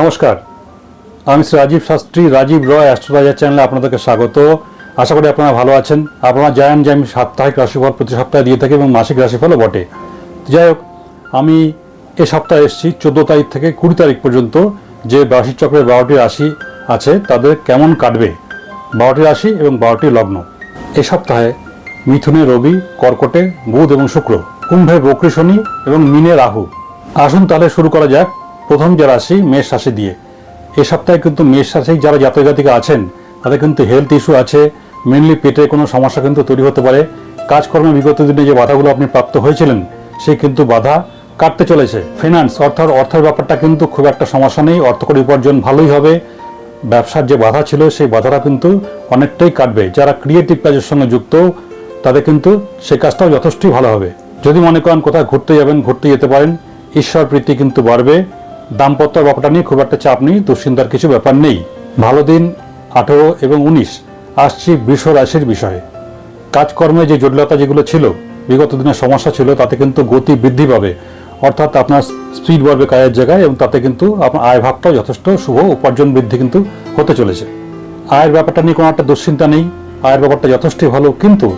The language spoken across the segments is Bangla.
নমস্কার। আমি শ্রী রাজীব শাস্ত্রী, রাজীব রয়, অ্যাস্ট্রোলজার চ্যানেলে আপনাদেরকে স্বাগত। আশা করি আপনারা ভালো আছেন। আপনারা জানেন যে আমি সাপ্তাহিক রাশিফল প্রতি সপ্তাহে দিয়ে থাকি এবং মাসিক রাশিফলও বটে। যাই হোক, আমি এ সপ্তাহে এসেছি, চোদ্দ তারিখ থেকে কুড়ি তারিখ পর্যন্ত যে রাশিচক্রের বারোটি রাশি আছে, তাদের কেমন কাটবে? বারোটি রাশি এবং বারোটি লগ্ন। এ সপ্তাহে মিথুনে রবি, কর্কটে, বুধ এবং শুক্র, কুম্ভে বক্রী শনি এবং মিনে রাহু। আসুন তাহলে শুরু করা যাক। প্রথম যে রাশি মেষ রাশি দিয়ে, এ সপ্তাহে কিন্তু মেষ রাশি যারা জাতক জাতিকা আছেন, তাদের কিন্তু হেলথ ইস্যু আছে মেনলি পেটে কোনো সমস্যা কিন্তু তৈরি হতে পারে। কাজকর্মে বিগত দিনে যে বাধাগুলো আপনি প্রাপ্ত হয়েছিলেন সেই কিন্তু বাধা কাটতে চলেছে। ফিনান্স অর্থাৎ অর্থের ব্যাপারটা কিন্তু খুব একটা সমস্যা নেই, অর্থকরী উপার্জন ভালোই হবে। ব্যবসার যে বাধা ছিল, সেই বাধাটা কিন্তু অনেকটাই কাটবে। যারা ক্রিয়েটিভ কাজের সঙ্গে যুক্ত, তাদের কিন্তু সে কাজটাও যথেষ্টই ভালো হবে। যদি মনে করেন কোথাও ঘুরতে যাবেন, ঘুরতে যেতে পারেন, ঈশ্বর প্রীতি কিন্তু বাড়বে। দাম্পত্য ব্যাপারটা নিয়ে খুব একটা চাপ নেই, দুশ্চিন্তার কিছু ব্যাপার নেই। ভালো দিন, আঠেরো এবং উনিশ। আসছি বৃষ রাশির বিষয়ে। কাজকর্মে যে জটিলতা যেগুলো ছিল, বিগত দিনের সমস্যা ছিল, তাতে কিন্তু গতি বৃদ্ধি পাবে। অর্থাৎ আপনার স্পিড বাড়বে কাজের জায়গায় এবং তাতে কিন্তু আপনার আয় ভাগটাও যথেষ্ট শুভ উপার্জন বৃদ্ধি কিন্তু হতে চলেছে। আয়ের ব্যাপারটা নিয়ে কোনো একটা দুশ্চিন্তা নেই, আয়ের ব্যাপারটা যথেষ্টই ভালো, কিন্তু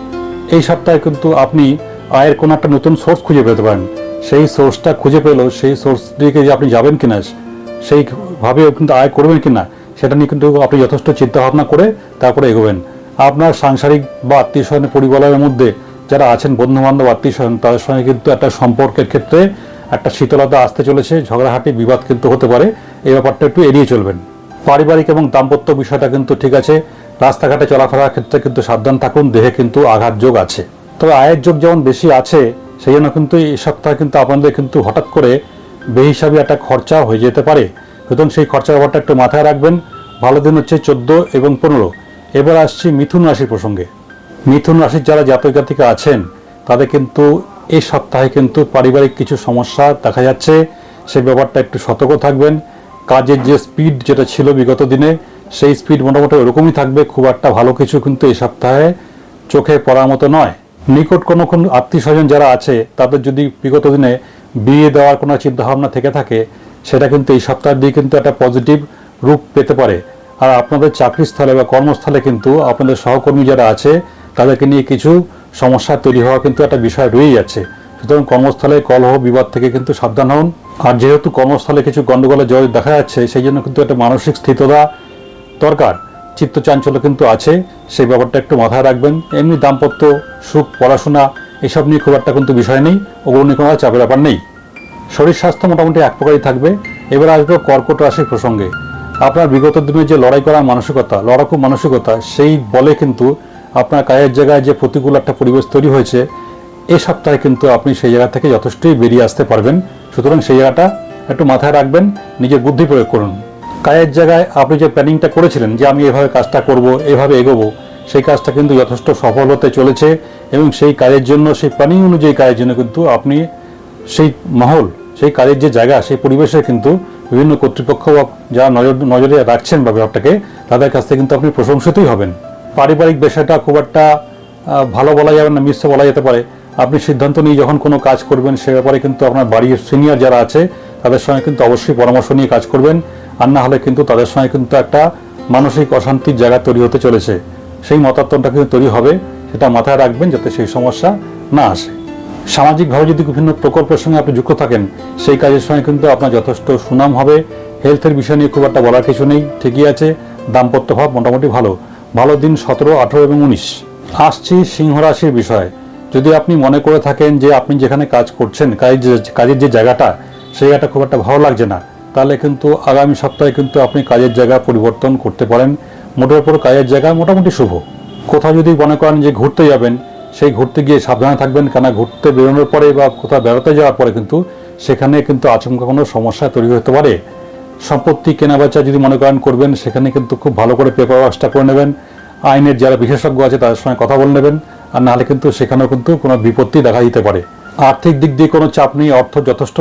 এই সপ্তাহে কিন্তু আপনি আয়ের কোনো একটা নতুন সোর্স খুঁজে পেতে পারেন। সেই সোর্সটা খুঁজে পেলেও সেই সোর্স দিকে যে আপনি যাবেন কিনা সেইভাবে কিন্তু আয় করবেন কিনা, সেটা নিয়ে কিন্তু আপনি যথেষ্ট চিন্তা ভাবনা করে তারপরে এগোবেন। আপনার সাংসারিক বা আত্মীয় স্বজনের পরিবারের মধ্যে যারা আছেন বন্ধু বান্ধব আত্মীয় স্বজন, তাদের সঙ্গে কিন্তু একটা সম্পর্কের ক্ষেত্রে একটা শীতলতা আসতে চলেছে ঝগড়াহাটি বিবাদ কিন্তু হতে পারে, এই ব্যাপারটা একটু এড়িয়ে চলবেন। পারিবারিক এবং দাম্পত্য বিষয়টা কিন্তু ঠিক আছে, রাস্তাঘাটে চলাফেরার ক্ষেত্রে কিন্তু সাবধান থাকুন, দেহে কিন্তু আঘাত যোগ আছে। তবে আয়ের যোগ যেমন বেশি আছে সেই জন্য কিন্তু এই সপ্তাহে কিন্তু আপনাদের কিন্তু হঠাৎ করে বেহিসাবি একটা খরচা হয়ে যেতে পারে। সুতরাং সেই খরচার ব্যাপারটা একটু মাথায় রাখবেন। ভালো দিন হচ্ছে চোদ্দ এবং পনেরো। এবার আসছি মিথুন রাশির প্রসঙ্গে। মিথুন রাশির যারা জাতক জাতিকা আছেন, তাদের কিন্তু এই সপ্তাহে কিন্তু পারিবারিক কিছু সমস্যা দেখা যাচ্ছে। সেই ব্যাপারটা একটু সতর্ক থাকবেন। কাজের যে স্পিড যেটা ছিল বিগত দিনে, সেই স্পিড মোটামুটি ওরকমই থাকবে। খুব একটা ভালো কিছু কিন্তু এই সপ্তাহে চোখে পড়ার মতো নয়। নিকট কোনো কোন আত্মীয় স্বজন যারা আছে, তাদের যদি বিগত দিনে বিয়ে দেওয়ার কোনো চিন্তাভাবনা থেকে থাকে, সেটা কিন্তু এই সপ্তাহের দিয়ে কিন্তু একটা পজিটিভ রূপ পেতে পারে। আর আপনাদের চাকরিস্থলে বা কর্মস্থলে কিন্তু আপনাদের সহকর্মী যারা আছে, তাদেরকে নিয়ে কিছু সমস্যা তৈরি হওয়া কিন্তু একটা বিষয় রয়েই যাচ্ছে। সুতরাং কর্মস্থলে কলহ, বিবাদ থেকে কিন্তু সাবধান হন। আর যেহেতু কর্মস্থলে কিছু গন্ডগোলের জয় দেখা যাচ্ছে, সেই জন্য কিন্তু একটা মানসিক স্থিততা দরকার। চিত্তচাঞ্চল্য কিন্তু আছে। সেই ব্যাপারটা একটু মাথায় রাখবেন। এমনি দাম্পত্য সুখ, পড়াশোনা, এসব নিয়ে খুব একটা কিন্তু বিষয় নেই। ওগুলো নিয়ে কোনো চাপের ব্যাপার নেই। শরীর স্বাস্থ্য মোটামুটি এক প্রকারই থাকবে। এবার আসবে কর্কট রাশির প্রসঙ্গে। আপনার বিগত দিনে যে লড়াই করার মানসিকতা, লড়াকু মানসিকতা, সেই বলে কিন্তু আপনার কাজের জায়গায় যে প্রতিকূল একটা পরিবেশ তৈরি হয়েছে, এ সপ্তাহে কিন্তু আপনি সেই জায়গা থেকে যথেষ্টই বেরিয়ে আসতে পারবেন। সুতরাং সেই জায়গাটা একটু মাথায় রাখবেন, নিজের বুদ্ধি প্রয়োগ করুন। কাজের জায়গায় আপনি যে প্ল্যানিংটা করেছিলেন যে আমি এভাবে কাজটা করব, এভাবে এগোবো, সেই কাজটা কিন্তু যথেষ্ট সফল হতে চলেছে এবং সেই কাজের জন্য, সেই প্ল্যানিং অনুযায়ী কাজের জন্য কিন্তু আপনি সেই মহল, সেই কাজের যে জায়গা, সেই পরিবেশে কিন্তু বিভিন্ন কর্তৃপক্ষ বা যারা নজর, নজরে রাখছেন বা ব্যাপারটাকে, তাদের কাছ থেকে কিন্তু আপনি প্রশংসিতই হবেন। পারিবারিক বিষয়টা খুব একটা ভালো বলা যাবে না মিশ্র বলা যেতে পারে। আপনি সিদ্ধান্ত নিয়ে যখন কোনো কাজ করবেন, সে ব্যাপারে কিন্তু আপনার বাড়ির সিনিয়র যারা আছে, তাদের সঙ্গে কিন্তু অবশ্যই পরামর্শ নিয়ে কাজ করবেন। আর না হলে কিন্তু তাদের সঙ্গে কিন্তু একটা মানসিক অশান্তির জায়গা তৈরি হতে চলেছে। সেই মতাত্মটা কিন্তু তৈরি হবে, সেটা মাথায় রাখবেন যাতে সেই সমস্যা না আসে। সামাজিকভাবে যদি বিভিন্ন প্রকল্পের সঙ্গে আপনি যুক্ত থাকেন, সেই কাজের সঙ্গে কিন্তু আপনার যথেষ্ট সুনাম হবে। হেলথের বিষয় নিয়ে খুব একটা বলার কিছু নেই, ঠিকই আছে, দাম্পত্য ভাব মোটামুটি ভালো। ভালো দিন সতেরো, আঠেরো এবং উনিশ। আসছি সিংহ রাশির বিষয়। যদি আপনি মনে করে থাকেন যে আপনি যেখানে কাজ করছেন, কাজের যে- কাজের যে জায়গাটা, সেই জায়গাটা খুব একটা ভালো লাগছে না। তাহলে কিন্তু আগামী সপ্তাহে কিন্তু আপনি কাজের জায়গা পরিবর্তন করতে পারেন। মোটের উপর কাজের জায়গা মোটামুটি শুভ। কোথাও যদি মনে করেন যে ঘুরতে যাবেন, সেই ঘুরতে গিয়ে সাবধানে থাকবেন কেন ঘুরতে বেরোনোর পরে বা কোথাও বেড়াতে যাওয়ার পরে কিন্তু সেখানে কিন্তু আচমকা কোনো সমস্যা তৈরি হতে পারে। সম্পত্তি কেনাবেচা যদি মনে করেন করবেন, সেখানে কিন্তু খুব ভালো করে পেপার ওয়ার্কসটা করে নেবেন। আইনের যারা বিশেষজ্ঞ আছে, তাদের সঙ্গে কথা বলে নেবেন। আর নাহলে কিন্তু সেখানেও কিন্তু কোনো বিপত্তি দেখা দিতে পারে। আর্থিক দিক দিয়ে কোনো চাপ নেই, অর্থ যথেষ্ট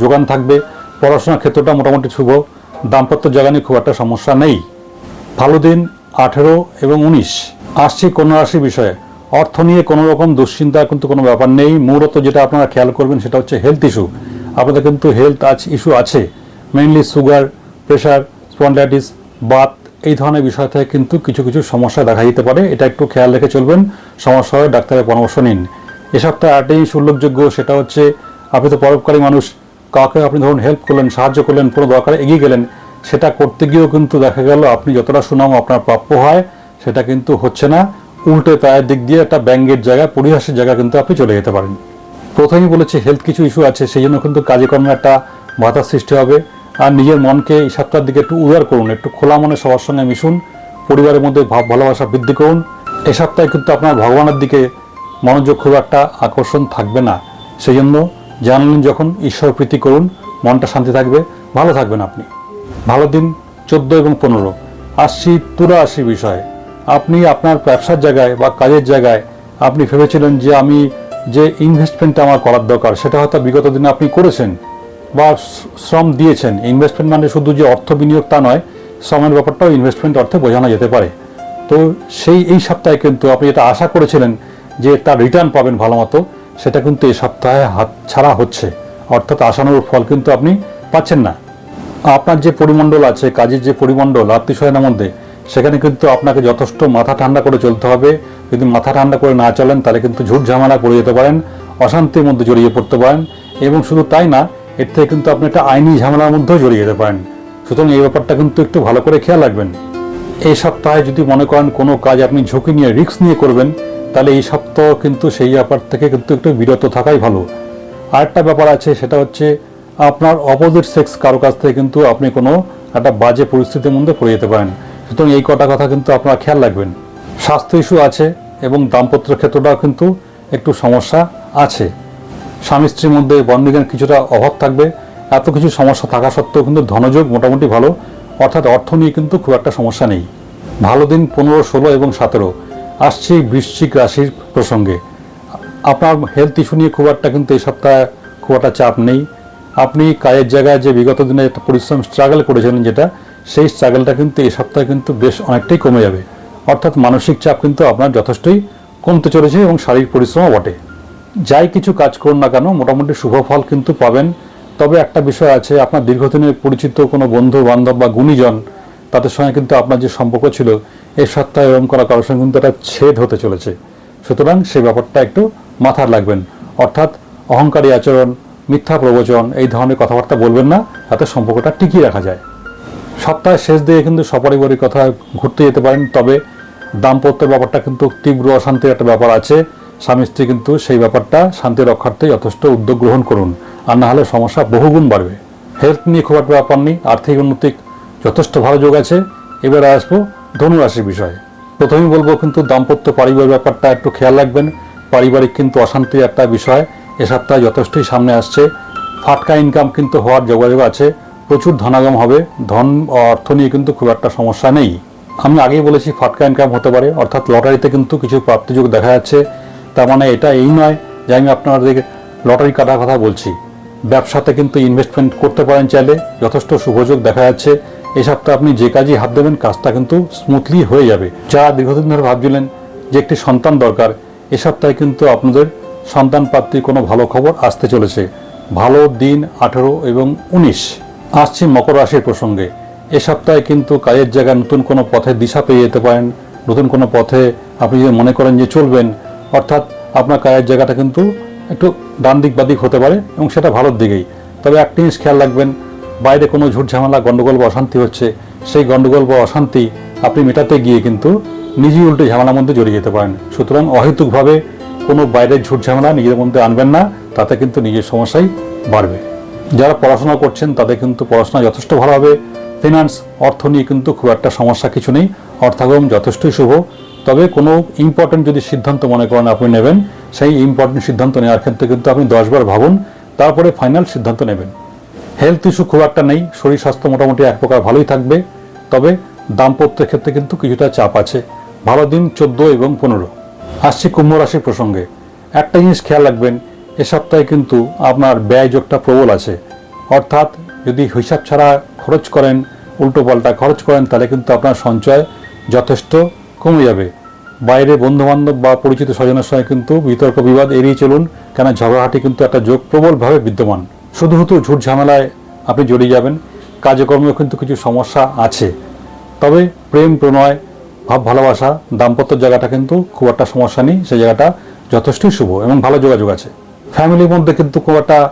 যোগান থাকবে। পড়াশোনার ক্ষেত্রটা মোটামুটি শুভ। দাম্পত্য জায়গা নিয়ে খুব একটা সমস্যা নেই। ভালো দিন, আঠেরো এবং উনিশ। আসছি কোন রাশি বিষয়ে। অর্থ নিয়ে কোনো রকম দুশ্চিন্তার কিন্তু কোনো ব্যাপার নেই। মূলত যেটা আপনারা খেয়াল করবেন সেটা হচ্ছে হেলথ ইস্যু আপনাদের কিন্তু হেলথ আজ ইস্যু আছে। মেইনলি সুগার প্রেশার স্পন্ডাইটিস বাত এই ধরনের বিষয় থেকে কিন্তু কিছু কিছু সমস্যা দেখা দিতে পারে। এটা একটু খেয়াল রেখে চলবেন। সমস্যা হয় ডাক্তারের পরামর্শ নিন। এ সপ্তাহে জিনিস উল্লেখযোগ্য সেটা হচ্ছে আপনি তো পরোপকারী মানুষ। কাউকে আপনি ধরুন হেল্প করলেন, সাহায্য করলেন, কোনো দরকারে এগিয়ে গেলেন, সেটা করতে গিয়েও কিন্তু দেখা গেল আপনি যতটা সুনাম আপনার প্রাপ্য হয়, সেটা কিন্তু হচ্ছে না। উল্টে তায়ের দিক দিয়ে একটা ব্যঙ্গের জায়গা, পরিহাসের জায়গা কিন্তু আপনি চলে যেতে পারেন। প্রথমেই বলেছি হেলথ কিছু ইস্যু আছে, সেই জন্য কিন্তু কাজে কর্মে একটা বাধার সৃষ্টি হবে। আর নিজের মনকে এই সপ্তাহের দিকে একটু উদার করুন, একটু খোলা মনে সবার সঙ্গে মিশুন, পরিবারের মধ্যে ভাব ভালোবাসা বৃদ্ধি করুন। এ সপ্তাহে কিন্তু আপনার ভগবানের দিকে মনোযোগ খুব একটা আকর্ষণ থাকবে না। সেই জন্য জানালেন যখন ঈশ্বর প্রীতি করুন, মনটা শান্তি থাকবে। ভালো থাকবেন আপনি। ভালো দিন চোদ্দ এবং পনেরো। আসছি তুরা আসি বিষয়। আপনি আপনার ব্যবসার জায়গায় বা কাজের জায়গায় আপনি ভেবেছিলেন যে আমি যে ইনভেস্টমেন্টটা আমার করার দরকার, সেটা হয়তো বিগত দিনে আপনি করেছেন বা শ্রম দিয়েছেন। ইনভেস্টমেন্ট মানে শুধু যে অর্থ বিনিয়োগ তা নয়, শ্রমের ব্যাপারটাও ইনভেস্টমেন্ট অর্থে বোঝানো যেতে পারে। তো সেই, এই সপ্তাহে কিন্তু আপনি এটা আশা করেছিলেন যে তার রিটার্ন পাবেন ভালো মতো সেটা কিন্তু এই সপ্তাহে হাত ছাড়া হচ্ছে। অর্থাৎ আশানুরূপ ফল কিন্তু আপনি পাচ্ছেন না। আপনার যে পরিমণ্ডল আছে, কাজের যে পরিমণ্ডল আত্মীয় স্বজনের মধ্যে, সেখানে কিন্তু আপনাকে যথেষ্ট মাথা ঠান্ডা করে চলতে হবে। যদি মাথা ঠান্ডা করে না চলেন, তাহলে কিন্তু ঝুট ঝামেলা পড়ে যেতে পারেন, অশান্তির মধ্যে জড়িয়ে পড়তে পারেন এবং শুধু তাই না, এর থেকে কিন্তু আপনি একটা আইনি ঝামেলার মধ্যেও জড়িয়ে যেতে পারেন। সুতরাং এই ব্যাপারটা কিন্তু একটু ভালো করে খেয়াল রাখবেন। এই সপ্তাহে যদি মনে করেন কোনো কাজ আপনি ঝুঁকি নিয়ে, রিস্ক নিয়ে করবেন তাহলে এই সপ্তাহ কিন্তু সেই ব্যাপার থেকে কিন্তু একটু বিরত থাকাই ভালো। আরেকটা ব্যাপার আছে, সেটা হচ্ছে আপনার অপোজিট সেক্স কারও কাছ থেকে কিন্তু আপনি কোনো একটা বাজে পরিস্থিতির মধ্যে পড়ে যেতে পারেন। সুতরাং এই কটা কথা কিন্তু আপনারা খেয়াল রাখবেন। স্বাস্থ্য ইস্যু আছে এবং দাম্পত্য ক্ষেত্রটাও কিন্তু একটু সমস্যা আছে। স্বামী স্ত্রীর মধ্যে বন্ডিংয়ের কিছুটা অভাব থাকবে। এত কিছু সমস্যা থাকা সত্ত্বেও কিন্তু ধনযোগ মোটামুটি ভালো। অর্থাৎ অর্থ নিয়ে কিন্তু খুব একটা সমস্যা নেই। ভালো দিন পনেরো, ষোলো এবং সতেরো। আসছি বৃশ্চিক রাশির প্রসঙ্গে। আপনার হেলথ ইস্যু নিয়ে খুব একটা কিন্তু এই সপ্তাহে খুব একটা চাপ নেই। আপনি কাজের জায়গায় যে বিগত দিনে একটা পরিশ্রম স্ট্রাগল করেছিলেন যেটা, সেই স্ট্রাগলটা কিন্তু এই সপ্তাহে কিন্তু বেশ অনেকটাই কমে যাবে। অর্থাৎ মানসিক চাপ কিন্তু আপনার যথেষ্টই কমতে চলেছে এবং শারীরিক পরিশ্রমও বটে। যাই কিছু কাজ করুন না কেন, মোটামুটি শুভ ফল কিন্তু পাবেন। তবে একটা বিষয় আছে, আপনার দীর্ঘদিনের পরিচিত কোনো বন্ধু বান্ধব বা গুণীজন, তাদের সঙ্গে কিন্তু আপনার যে সম্পর্ক ছিল এই সপ্তাহে এরকম করা কারোর সঙ্গে কিন্তু একটা ছেদ হতে চলেছে। সুতরাং সেই ব্যাপারটা একটু মাথায় রাখবেন অর্থাৎ অহংকারী আচরণ, মিথ্যা প্রবচন, এই ধরনের কথাবার্তা বলবেন না, তাতে সম্পর্কটা টিকিয়ে রাখা যায়। সপ্তাহের শেষ দিকে কিন্তু সপরিবারের কথা ঘুরতে যেতে পারেন, তবে দাম্পত্যের ব্যাপারটা কিন্তু তীব্র অশান্তির একটা ব্যাপার আছে। স্বামী স্ত্রী কিন্তু সেই ব্যাপারটা শান্তি রক্ষার্থে যথেষ্ট উদ্যোগ গ্রহণ করুন, আর না হলে সমস্যা বহুগুণ বাড়বে। হেলথ নিয়ে খুব একটা ব্যাপার নেই, আর্থিক উন্নতি যথেষ্ট ভালো যোগ আছে। এবারে আসব ধনুরাশির বিষয়। প্রথমেই বলব কিন্তু দাম্পত্য পারিবারিক ব্যাপারটা একটু খেয়াল রাখবেন। পারিবারিক কিন্তু অশান্তির একটা বিষয়। এ সপ্তাহে যথেষ্টই সামনে আসছে। ফাটকা ইনকাম কিন্তু হওয়ার যোগাযোগ আছে। প্রচুর ধনাগম হবে। ধন অর্থ নিয়ে কিন্তু খুব একটা সমস্যা নেই। আমি আগেই বলেছি ফাটকা ইনকাম হতে পারে। অর্থাৎ লটারিতে কিন্তু কিছু প্রাপ্তিযোগ দেখা যাচ্ছে। তার মানে এটা এই নয় যে আমি আপনাদের লটারি কাটার কথা বলছি। ব্যবসাতে কিন্তু ইনভেস্টমেন্ট করতে পারেন চাইলে। যথেষ্ট শুভযোগ দেখা যাচ্ছে। এই সপ্তাহে আপনি যে কাজই হাত দেবেন, কাজটা কিন্তু স্মুথলি হয়ে যাবে। যারা দীর্ঘদিন ধরে ভাবছিলেন যে একটি সন্তান দরকার, এ সপ্তাহে কিন্তু আপনাদের সন্তান প্রাপ্তির কোনো ভালো খবর আসতে চলেছে। ভালো দিন আঠেরো এবং উনিশ। আসছি মকর রাশির প্রসঙ্গে। এ সপ্তাহে কিন্তু কাজের জায়গায় নতুন কোনো পথে দিশা পেয়ে যেতে পারেন। নতুন কোনো পথে আপনি যদি মনে করেন যে চলবেন, অর্থাৎ আপনার কাজের জায়গাটা কিন্তু একটু ডান দিক বাদিক হতে পারে এবং সেটা ভালোর দিকেই। তবে একটা জিনিস খেয়াল রাখবেন বাইরে কোনো ঝুট ঝামেলা, গণ্ডগোল বা অশান্তি হচ্ছে, সেই গণ্ডগোল বা অশান্তি আপনি মেটাতে গিয়ে কিন্তু নিজেই উল্টে ঝামেলার মধ্যে জড়িয়ে যেতে পারেন। সুতরাং অহেতুকভাবে কোনো বাইরের ঝুট ঝামেলা নিজের মধ্যে আনবেন না, তাতে কিন্তু নিজের সমস্যাই বাড়বে। যারা পড়াশোনা করছেন, তাদের কিন্তু পড়াশোনা যথেষ্ট ভালো হবে। ফিনান্স অর্থ নিয়ে কিন্তু খুব একটা সমস্যা কিছু নেই। অর্থাগম যথেষ্টই শুভ। তবে কোনো ইম্পর্টেন্ট যদি সিদ্ধান্ত মনে করেন আপনি নেবেন, সেই ইম্পর্টেন্ট সিদ্ধান্ত নেওয়ার ক্ষেত্রে কিন্তু আপনি দশবার ভাবুন, তারপরে ফাইনাল সিদ্ধান্ত নেবেন। হেলথ ইস্যু খুব একটা নেই, শরীর স্বাস্থ্য মোটামুটি এক প্রকার ভালোই থাকবে, তবে দাম্পত্যের ক্ষেত্রে কিন্তু কিছুটা চাপ আছে। ভালো দিন চোদ্দ এবং পনেরো। আসছি কুম্ভ রাশির প্রসঙ্গে। একটা জিনিস খেয়াল রাখবেন, এ সপ্তাহে কিন্তু আপনার ব্যয় যোগটা প্রবল আছে। অর্থাৎ যদি হিসাব ছাড়া খরচ করেন, উল্টো পাল্টা খরচ করেন, তাহলে কিন্তু আপনার সঞ্চয় যথেষ্ট কমে যাবে। বাইরে বন্ধুবান্ধব বা পরিচিত স্বজনের সঙ্গে কিন্তু বিতর্ক বিবাদ এড়িয়ে চলুন কেন ঝগড়াহাটি কিন্তু একটা যোগ প্রবলভাবে বিদ্যমান। শুধু শুধু ঝুট ঝামেলায় আপনি জড়িয়ে যাবেন। কাজকর্মেও কিন্তু কিছু সমস্যা আছে। তবে প্রেম, প্রণয়, ভাব, ভালোবাসা, দাম্পত্য জায়গাটা কিন্তু খুব একটা সমস্যা নেই। সেই জায়গাটা যথেষ্টই শুভ এবং ভালো যোগাযোগ আছে। ফ্যামিলির মধ্যে কিন্তু খুব একটা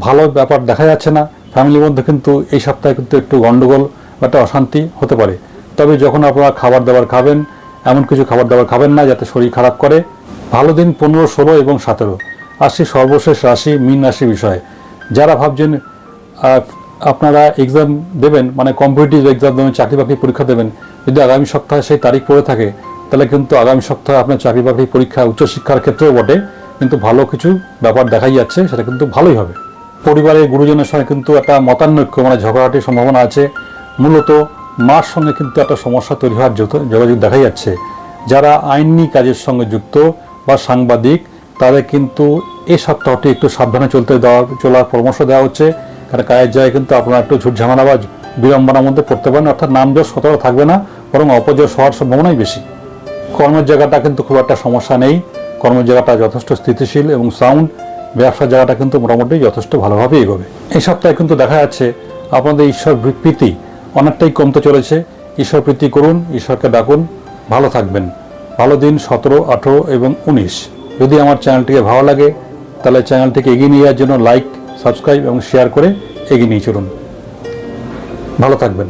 ভালো ব্যাপার দেখা যাচ্ছে না। ফ্যামিলির মধ্যে কিন্তু এই সপ্তাহে কিন্তু একটু গণ্ডগোল বা একটা অশান্তি হতে পারে। তবে যখন আপনারা খাবার দাবার খাবেন, এমন কিছু খাবার দাবার খাবেন না যাতে শরীর খারাপ করে। ভালো দিন পনেরো, ষোলো এবং সতেরো। আসি সর্বশেষ রাশি, মীন রাশি বিষয়। যারা ভাবছেন আপনারা এক্সাম দেবেন মানে কম্পিটিটিভ এক্সাম দেবেন চাকরি বাকরি পরীক্ষা দেবেন, যদি আগামী সপ্তাহে সেই তারিখ পড়ে থাকে, তাহলে কিন্তু আগামী সপ্তাহে আপনার চাকরি বাকরি পরীক্ষা উচ্চশিক্ষার ক্ষেত্রেও বটে, কিন্তু ভালো কিছু ব্যাপার দেখাই যাচ্ছে, সেটা কিন্তু ভালোই হবে। পরিবারের গুরুজনের সঙ্গে কিন্তু একটা মতানৈক্য মানে ঝগড়াটির সম্ভাবনা আছে। মূলত মার সঙ্গে কিন্তু একটা সমস্যা তৈরি হওয়ার যোগাযোগ দেখা যাচ্ছে। যারা আইনি কাজের সঙ্গে যুক্ত বা সাংবাদিক, তাদের কিন্তু এই সপ্তাহটি একটু সাবধানে চলতে দেওয়া, চলার পরামর্শ দেওয়া হচ্ছে। কারণ কাজের জায়গায় কিন্তু আপনারা একটু ঝুট ঝামেলা বা বিড়ম্বনার মধ্যে পড়তে পারেন, অর্থাৎ নামজোর সতর্ক থাকবে না, বরং অপজয় হওয়ার সম্ভাবনাই বেশি। কর্মের জায়গাটা কিন্তু খুব একটা সমস্যা নেই। কর্মের জায়গাটা যথেষ্ট স্থিতিশীল এবং সাউন্ড ব্যবসার জায়গাটা কিন্তু মোটামুটি যথেষ্ট ভালোভাবে এগোবে। এই সপ্তাহে কিন্তু দেখা যাচ্ছে আপনাদের ঈশ্বর প্রীতি অনেকটাই কমতে চলেছে। ঈশ্বর প্রীতি করুন, ঈশ্বরকে ডাকুন, ভালো থাকবেন। ভালো দিন সতেরো, আঠেরো এবং উনিশ। যদি আমার চ্যানেলটিকে ভালো লাগে তাহলে চ্যানেলটিকে এগিয়ে নিয়ে যাওয়ার জন্য লাইক সাবস্ক্রাইব এবং শেয়ার করে এগিয়ে নিয়ে চলুন। ভালো থাকবেন।